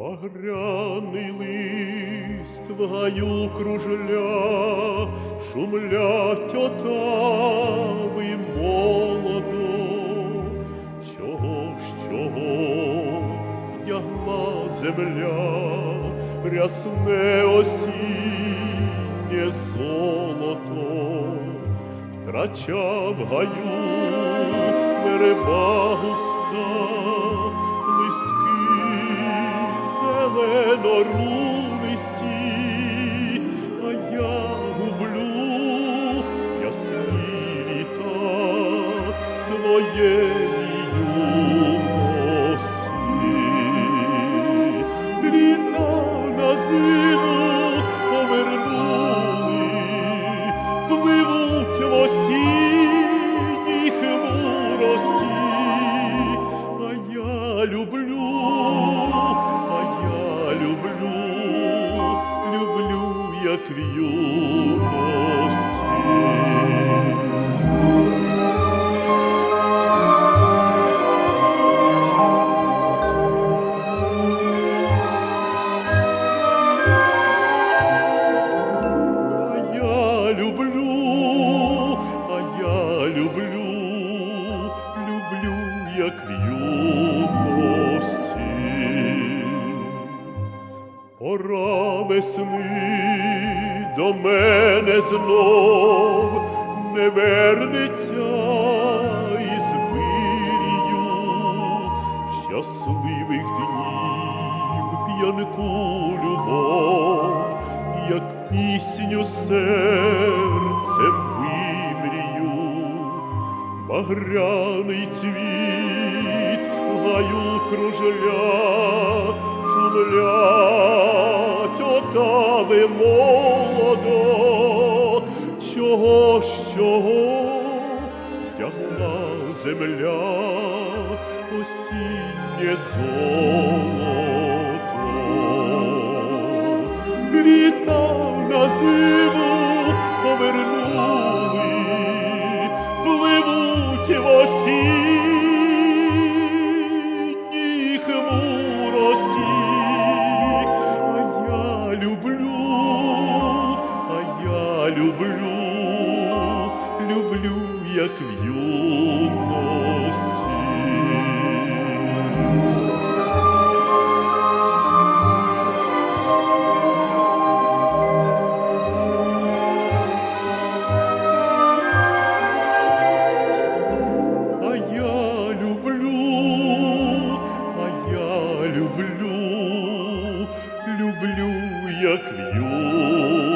Багряний лист гаю кружля, шумлять отави молодо. Чого ж чого вдягла земля, рясне осіннє золото, втрачав гаю верба густа, зеленорунисті, а я гублю ясні літа своєї. Люблю, люблю, як в юності. Пора весни до мене знов не вернеться із вирію щасливих днів п'янку любов, як пісню серцем вимрію, багряний цвіт гаю кружля, шумлять отави молодо, чого ж чого? Вдягла земля осіннє золото. Літа на зиму повернули, пливуть в осінній як в юності. А я люблю, а я люблю, люблю, як в.